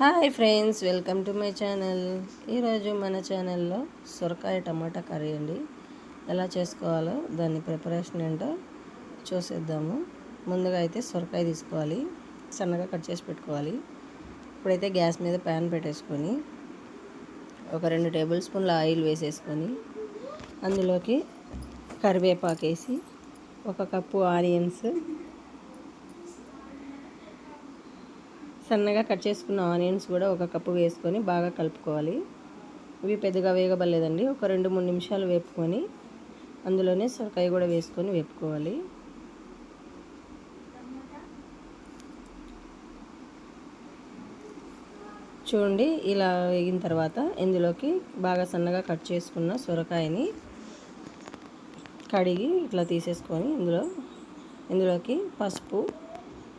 Hi friends welcome to my channel. ఈరోజు మన ఛానల్లో సొరకాయ టమాటా కర్రీ అండి. ఎలా చేసుకోవాలో దాని ప్రిపరేషన్ ఏంటో చూసేద్దాము. ముందుగా అయితే సొరకాయ తీసుకోవాలి. సన్నగా కట్ చేసి పెట్టుకోవాలి. ఇప్పుడైతే గ్యాస్ మీద ప్యాన్ పెట్టేసుకొని ఒక రెండు టేబుల్ స్పూన్ల ఆయిల్ వేసేసుకొని అందులోకి కరివేపాకేసి ఒక కప్పు ఆనియన్స్ సన్నగా కట్ చేసుకున్న ఆనియన్స్ కూడా ఒక కప్పు వేసుకొని బాగా కలుపుకోవాలి. ఇవి పెద్దగా వేగబడలేదండి. ఒక రెండు మూడు నిమిషాలు వేపుకొని అందులోనే సొరకాయ కూడా వేసుకొని వేపుకోవాలి. చూడండి ఇలా వేగిన తర్వాత ఇందులోకి బాగా సన్నగా కట్ చేసుకున్న సొరకాయని కడిగి ఇట్లా తీసేసుకొని ఇందులో ఇందులోకి పసుపు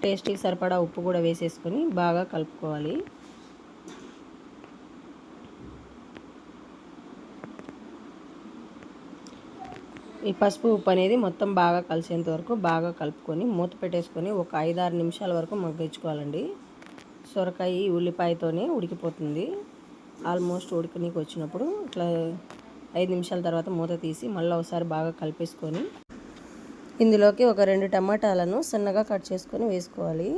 టేస్ట్కి సరిపడా ఉప్పు కూడా వేసేసుకొని బాగా కలుపుకోవాలి. ఈ పసుపు ఉప్పు అనేది మొత్తం బాగా కలిసేంత వరకు బాగా కలుపుకొని మూత పెట్టేసుకొని ఒక ఐదారు నిమిషాల వరకు మగ్గించుకోవాలండి. సొరకాయ ఉల్లిపాయతోనే ఉడికిపోతుంది. ఆల్మోస్ట్ ఉడికనీకి వచ్చినప్పుడు ఇట్లా ఐదు నిమిషాల తర్వాత మూత తీసి మళ్ళీ ఒకసారి బాగా కలిపేసుకొని ఇందులోకి ఒక రెండు టమాటాలను సన్నగా కట్ చేసుకొని వేసుకోవాలి.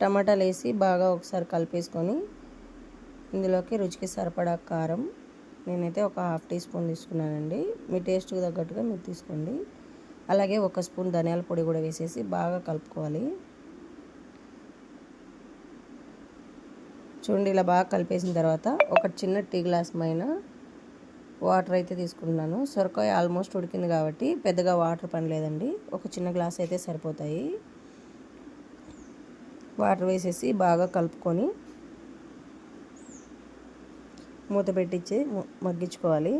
టమాటాలు వేసి బాగా ఒకసారి కలిపేసుకొని ఇందులోకి రుచికి సరిపడా కారం నేనైతే ఒక హాఫ్ టీ స్పూన్ తీసుకున్నానండి. మీ టేస్ట్కి తగ్గట్టుగా మీరు తీసుకోండి. అలాగే ఒక స్పూన్ ధనియాల పొడి కూడా వేసేసి బాగా కలుపుకోవాలి. చూడండి ఇలా బాగా కలిపేసిన తర్వాత ఒక చిన్న టీ గ్లాస్ పైన వాటర్ అయితే తీసుకుంటున్నాను. సొరకాయ ఆల్మోస్ట్ ఉడికింది కాబట్టి పెద్దగా వాటర్ పని లేదండి. ఒక చిన్న గ్లాస్ అయితే సరిపోతాయి. వాటర్ వేసేసి బాగా కలుపుకొని మూత పెట్టించి మగ్గించుకోవాలి.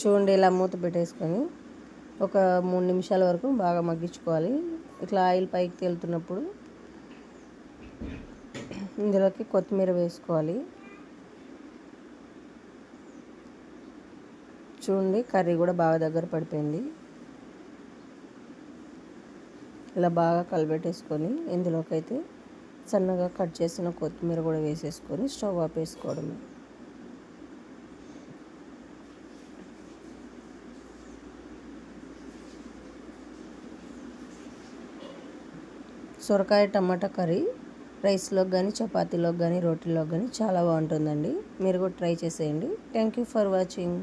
చూడండి ఇలా మూత పెట్టేసుకొని ఒక మూడు నిమిషాల వరకు బాగా మగ్గించుకోవాలి. ఇట్లా ఆయిల్ పైకి తేలుతున్నప్పుడు ఇందులోకి కొత్తిమీర వేసుకోవాలి. చూడండి కర్రీ కూడా బాగా దగ్గర పడిపోయింది. ఇలా బాగా కలబెట్టేసుకొని ఇందులోకైతే సన్నగా కట్ చేసిన కొత్తిమీర కూడా వేసేసుకొని స్టవ్ ఆపేసుకోవడమే సొరకాయ టమాటా కర్రీ రైస్లో కానీ చపాతీలో కానీ రోటీలో కానీ చాలా బాగుంటుందండి. మీరు కూడా ట్రై చేసేయండి. Thank you for watching.